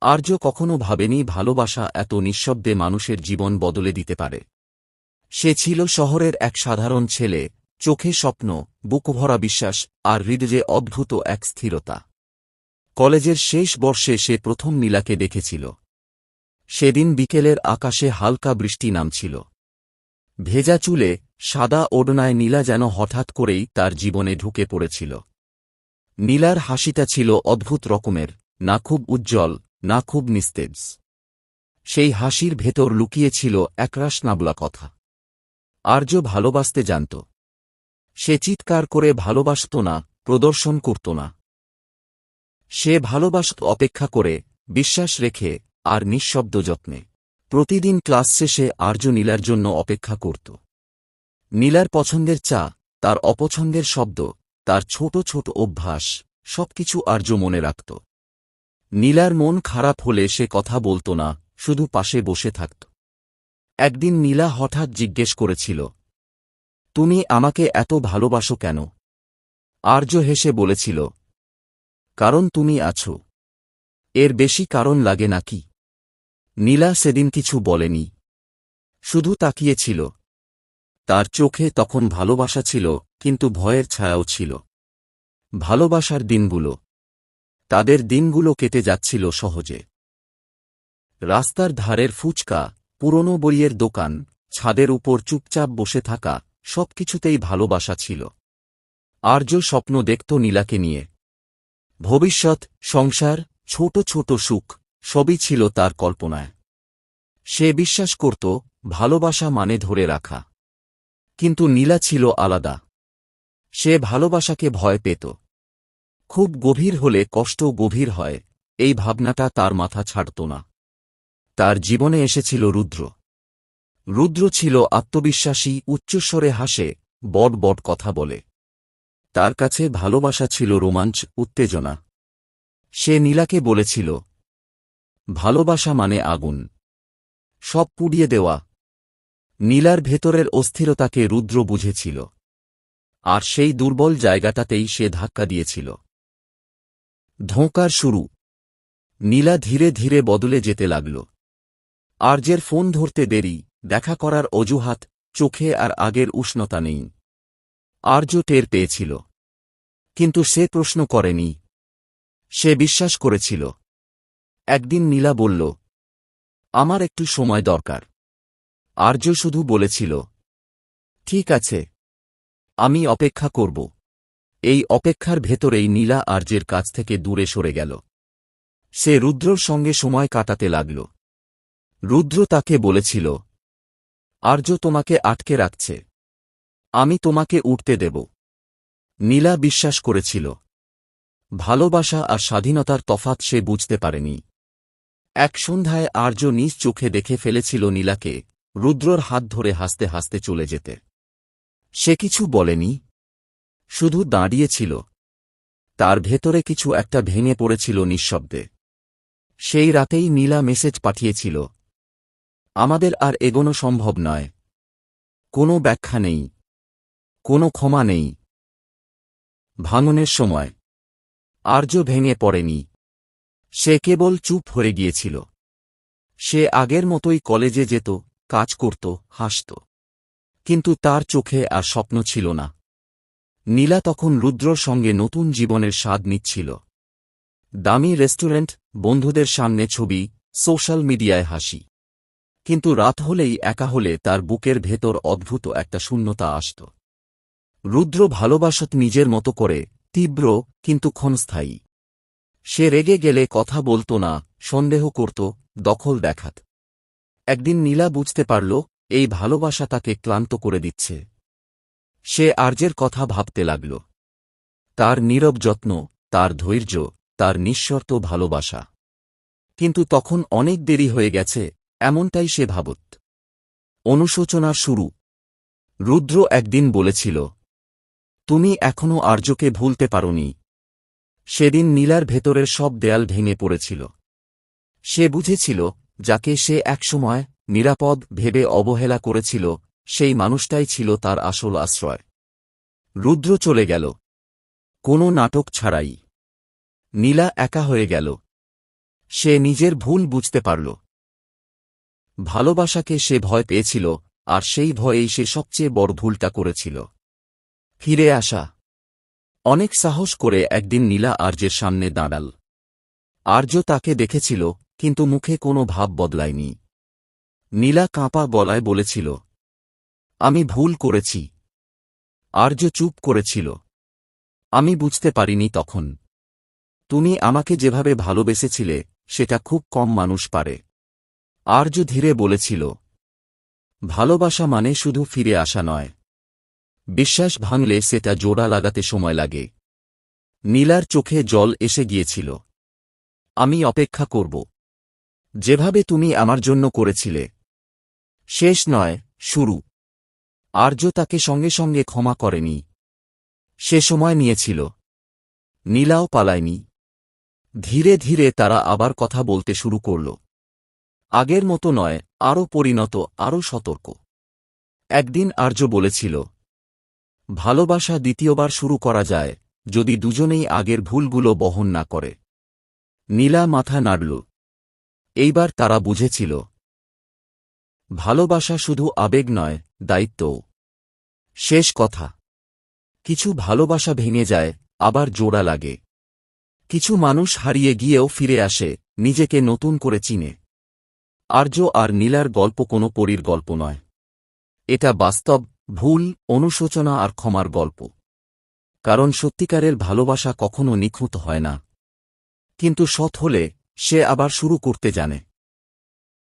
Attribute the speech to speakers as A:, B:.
A: আর্য কখনো ভাবেনি ভালোবাসা এত নিঃশব্দে মানুষের জীবন বদলে দিতে পারে। সে ছিল শহরের এক সাধারণ ছেলে, চোখে স্বপ্ন বুকভরা বিশ্বাস, আর হৃদয়ে অদ্ভুত এক স্থিরতা। কলেজের শেষ বর্ষে সে প্রথম নীলাকে দেখেছিল। সেদিন বিকেলের আকাশে হালকা বৃষ্টি নামছিল। ভেজা চুলে, সাদা ওড়নায় নীলা যেন হঠাৎ করেই তার জীবনে ঢুকে পড়েছিল। নীলার হাসিটা ছিল অদ্ভুত রকমের, না খুব উজ্জ্বল না খুব নিস্তেজ। সেই হাসির ভেতর লুকিয়েছিল একরাশ নাবলা কথা। আর্য ভালোবাসতে জানত। সে চিৎকার করে ভালোবাসত না, প্রদর্শন করত না। সে ভালোবাসত অপেক্ষা করে, বিশ্বাস রেখে, আর নিঃশব্দ যত্নে। প্রতিদিন ক্লাস শেষে আর্য নীলার জন্য অপেক্ষা করত। নীলার পছন্দের চা, তার অপছন্দের শব্দ, তার ছোট ছোট অভ্যাস, সবকিছু আর্য মনে রাখত। নীলার মন খারাপ হলে সে কথা বলত না, শুধু পাশে বসে থাকত। একদিন নীলা হঠাৎ জিজ্ঞেস করেছিল, তুমি আমাকে এত ভালোবাসো কেন? আর্য হেসে বলেছিল, কারণ তুমি আছো। এর বেশি কারণ লাগে নাকি নীলা সেদিন কিছু বলেনি। শুধু তাকিয়েছিল। তার চোখে তখন ভালোবাসা ছিল, কিন্তু ভয়ের ছায়াও ছিল। ভালোবাসার দিনগুলো। তাদের দিনগুলো কেটে যাচ্ছিল সহজে। রাস্তার ধারের ফুচকা, পুরনো বইয়ের দোকান, ছাদের উপর চুপচাপ বসে থাকা, সবকিছুতেই ভালোবাসা ছিল। আর্য স্বপ্ন দেখত নীলাকে নিয়ে। ভবিষ্যৎ, সংসার, ছোট ছোট সুখ, সবই ছিল তার কল্পনায়। সে বিশ্বাস করত, ভালোবাসা মানে ধরে রাখা। কিন্তু নীলা ছিল আলাদা। সে ভালোবাসাকে ভয় পেত। খুব গভীর হলে কষ্ট গভীর হয়, এই ভাবনাটা তার মাথা ছাড়ত না। তার জীবনে এসেছিল রুদ্র। রুদ্র ছিল আত্মবিশ্বাসী, উচ্চস্বরে হাসে, বট বট কথা বলে। তার কাছে ভালোবাসা ছিল রোমাঞ্চ, উত্তেজনা। সে নীলাকে বলেছিল, ভালোবাসা মানে আগুন। সব পুড়িয়ে দেওয়া। নীলার ভেতরের অস্থিরতাকে রুদ্র বুঝেছিল। আর সেই দুর্বল জায়গাটাতেই সে ধাক্কা দিয়েছিল। ধোঁকার শুরু। নীলা ধীরে ধীরে বদলে যেতে লাগল। আর্যের ফোন ধরতে দেরি, দেখা করার অজুহাত, চোখে আর আগের উষ্ণতা নেই। আর্য টের পেয়েছিল। কিন্তু সে প্রশ্ন করেনি। সে বিশ্বাস করেছিল। একদিন নীলা বলল, আমার একটু সময় দরকার। আর্য শুধু বলেছিল, ঠিক আছে, আমি অপেক্ষা করব। এই অপেক্ষার ভেতরেই নীলা আর্যের কাছ থেকে দূরে সরে গেল। সে রুদ্রর সঙ্গে সময় কাটাতে লাগল। রুদ্র তাকে বলেছিল, আর্য তোমাকে আটকে রাখছে। আমি তোমাকে উঠতে দেব। নীলা বিশ্বাস করেছিল। ভালোবাসা আর স্বাধীনতার তফাত সে বুঝতে পারেনি। এক সন্ধ্যায় আর্য নিজ চোখে দেখে ফেলেছিল নীলাকে রুদ্রর হাত ধরে হাসতে হাসতে চলে যেতে। সে কিছু বলেনি শুধু দাঁড়িয়েছিল তার ভেতরে কিছু একটা ভেঙে পড়েছিল নিঃশব্দে। সেই রাতেই নীলা মেসেজ পাঠিয়েছিল। আমাদের আর এগোনো সম্ভব নয়। কোনো ব্যাখ্যা নেই। কোনো ক্ষমা নেই। ভাঙনের সময়। আর্য ভেঙে পড়েনি। সে কেবল চুপ হয়ে গিয়েছিল। সে আগের মতোই কলেজে যেত, কাজ করত, হাসত। কিন্তু তার চোখে আর স্বপ্ন ছিল না। নীলা তখন রুদ্রর সঙ্গে নতুন জীবনের স্বাদ নিচ্ছিল। দামি রেস্টুরেন্ট, বন্ধুদের সামনে ছবি, সোশ্যাল মিডিয়ায় হাসি। কিন্তু রাত হলেই একা হলে তার বুকের ভেতর অদ্ভুত একটা শূন্যতা আসত। রুদ্র ভালোবাসত নিজের মতো করে, তীব্র, কিন্তু ক্ষণস্থায়ী। সে রেগে গেলে কথা বলত না, সন্দেহ করত, দখল দেখাত। একদিন নীলা বুঝতে পারল, এই ভালোবাসা তাকে ক্লান্ত করে দিচ্ছে। সে আর্যের কথা ভাবতে লাগল। তার নীরব যত্ন, তার ধৈর্য, তার নিঃশর্ত ভালোবাসা। কিন্তু তখন অনেক দেরি হয়ে গেছে, এমনটাই সে ভাবত। অনুশোচনার শুরু। রুদ্র একদিন বলেছিল, তুমি এখনও আর্যকে ভুলতে পারোনি। সেদিন নীলার ভেতরের সব দেয়াল ভেঙে পড়েছিল। সে বুঝেছিল, যাকে সে একসময় নিরাপদ ভেবে অবহেলা করেছিল সেই মানুষটাই ছিল তার আসল আশ্রয়। রুদ্র চলে গেল। কোনো নাটক ছাড়াই। নীলা একা হয়ে গেল। সে নিজের ভুল বুঝতে পারল। ভালোবাসাকে সে ভয় পেয়েছিল, আর সেই ভয়েই সে সবচেয়ে বড় ভুলটা করেছিল। ফিরে আসা। অনেক সাহস করে একদিন নীলা আর্যের সামনে দাঁড়াল। আর্য তাকে দেখেছিল, কিন্তু মুখে কোনো ভাব বদলায়নি। নীলা কাঁপা গলায় বলেছিল আমি ভুল করেছি। আর্য চুপ করেছিল। আমি বুঝতে পারিনি তখন। তুমি আমাকে যেভাবে ভালোবেসেছিলে, সেটা খুব কম মানুষ পারে। আর্য ধীরে বলেছিল, ভালোবাসা মানে শুধু ফিরে আসা নয়। বিশ্বাস ভাঙলে সেটা জোড়া লাগাতে সময় লাগে। নীলার চোখে জল এসে গিয়েছিল। আমি অপেক্ষা করব। যেভাবে তুমি আমার জন্য করেছিলে। শেষ নয়, শুরু। আর্য তাকে সঙ্গে সঙ্গে ক্ষমা করেনি। সে সময় নিয়েছিল। নীলাও পালায়নি। ধীরে ধীরে তারা আবার কথা বলতে শুরু করল। আগের মতো নয়, আরও পরিণত, আরও সতর্ক। একদিন আর্য বলেছিল, ভালোবাসা দ্বিতীয়বার শুরু করা যায়, যদি দুজনেই আগের ভুলগুলো বহন না করে। নীলা মাথা নাড়ল। এইবার তারা বুঝেছিল ভালোবাসা শুধু আবেগ নয় দায়িত্বও শেষ কথা। কিছু ভালোবাসা ভেঙে যায়, আবার জোড়া লাগে। কিছু মানুষ হারিয়ে গিয়েও ফিরে আসে, নিজেকে নতুন করে চিনে। আর্য আর নীলার গল্প কোনো পরীর গল্প নয়। এটা বাস্তব, ভুল, অনুশোচনা আর ক্ষমার গল্প। কারণ সত্যিকারের ভালোবাসা কখনো নিখুঁত হয় না। কিন্তু সৎ হলে সে আবার শুরু করতে জানে।